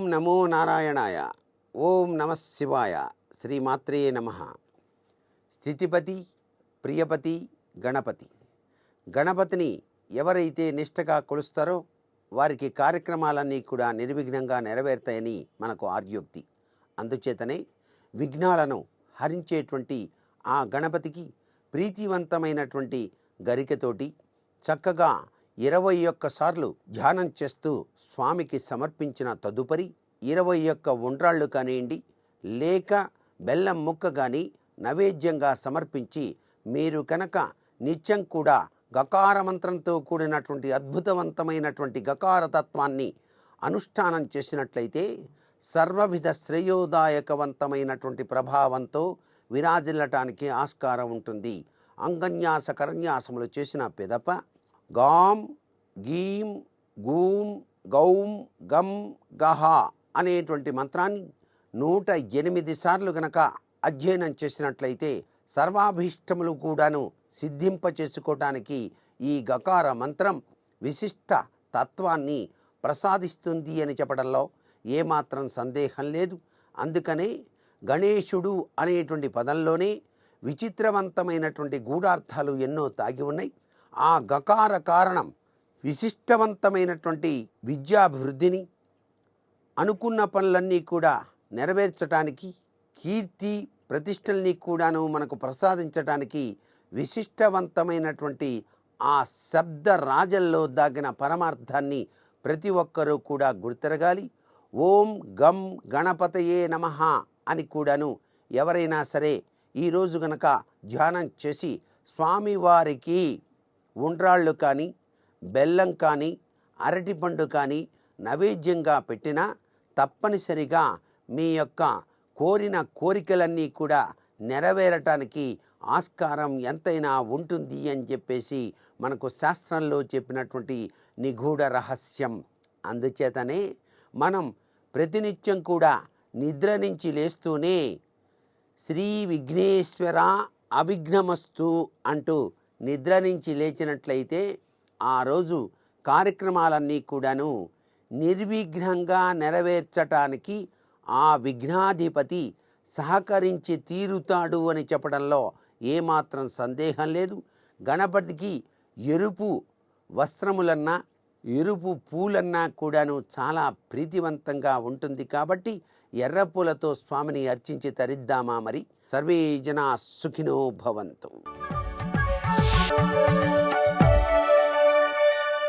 ఓం నమో నారాయణాయ. ఓం నమ శివాయ. శ్రీమాత్రే నమ. స్థితిపతి ప్రియపతి గణపతి. గణపతిని ఎవరైతే నిష్టగా కొలుస్తారో వారికి కార్యక్రమాలన్నీ కూడా నిర్విఘ్నంగా నెరవేరుతాయని మనకు ఆర్యోక్తి. అందుచేతనే విఘ్నాలను హరించేటువంటి ఆ గణపతికి ప్రీతివంతమైనటువంటి గరికతోటి చక్కగా ఇరవై ఒక్క సార్లు ధ్యానం చేస్తూ స్వామికి సమర్పించిన తదుపరి ఇరవై ఒక్క ఉండ్రాళ్ళు కానివ్వండి లేక బెల్లం ముక్క కానీ నైవేద్యంగా సమర్పించి మీరు కనుక నిత్యం కూడా గకార మంత్రంతో కూడినటువంటి అద్భుతవంతమైనటువంటి గకార తత్వాన్ని అనుష్ఠానం చేసినట్లయితే సర్వవిధ శ్రేయోదాయకవంతమైనటువంటి ప్రభావంతో విరాజిల్లటానికి ఆస్కారం ఉంటుంది. అంగన్యాస కరన్యాసములు చేసిన పెదప గాం గీం గూం గౌం గం గహ అనేటువంటి మంత్రాన్ని నూట ఎనిమిది సార్లు గనక అధ్యయనం చేసినట్లయితే సర్వాభీష్టములు కూడాను సిద్ధింప చేసుకోవటానికి ఈ గకార మంత్రం విశిష్ట తత్వాన్ని ప్రసాదిస్తుంది అని చెప్పడంలో ఏమాత్రం సందేహం లేదు. అందుకనే గణేశుడు అనేటువంటి పదంలోనే విచిత్రవంతమైనటువంటి గూఢార్థాలు ఎన్నో తాగి ఉన్నాయి. ఆ గకార కారణం విశిష్టవంతమైనటువంటి విద్యాభివృద్ధిని అనుకున్న పనులన్నీ కూడా నెరవేర్చడానికి కీర్తి ప్రతిష్టల్ని కూడాను మనకు ప్రసాదించడానికి విశిష్టవంతమైనటువంటి ఆ శబ్ద రాజల్లో దాగిన పరమార్థాన్ని ప్రతి ఒక్కరూ కూడా గుర్తెరగాలి. ఓం గం గణపతయే నమ అని కూడాను ఎవరైనా సరే ఈరోజు గనక ధ్యానం చేసి స్వామివారికి ఉండ్రాళ్ళు కానీ బెల్లం కానీ అరటిపండు కానీ నైవేద్యంగా పెట్టినా తప్పనిసరిగా మీ యొక్క కోరిన కోరికలన్నీ కూడా నెరవేరటానికి ఆస్కారం ఎంతైనా ఉంటుంది అని చెప్పేసి మనకు శాస్త్రంలో చెప్పినటువంటి నిగూఢ రహస్యం. అందుచేతనే మనం ప్రతినిత్యం కూడా నిద్ర నుంచి లేస్తూనే శ్రీ విఘ్నేశ్వర అవిఘ్నమస్తు అంటూ నిద్ర నుంచి లేచినట్లయితే ఆ రోజు కార్యక్రమాలన్నీ కూడాను నిర్విఘ్నంగా నెరవేర్చటానికి ఆ విఘ్నాధిపతి సహకరించి తీరుతాడు అని చెప్పడంలో ఏమాత్రం సందేహం లేదు. గణపతికి ఎరుపు వస్త్రములన్నా ఎరుపు పూలన్నా కూడాను చాలా ప్రీతివంతంగా ఉంటుంది కాబట్టి ఎర్ర పూలతో స్వామిని అర్చించి తరిద్దామా మరి? సర్వే జనా సుఖినో భవంతు.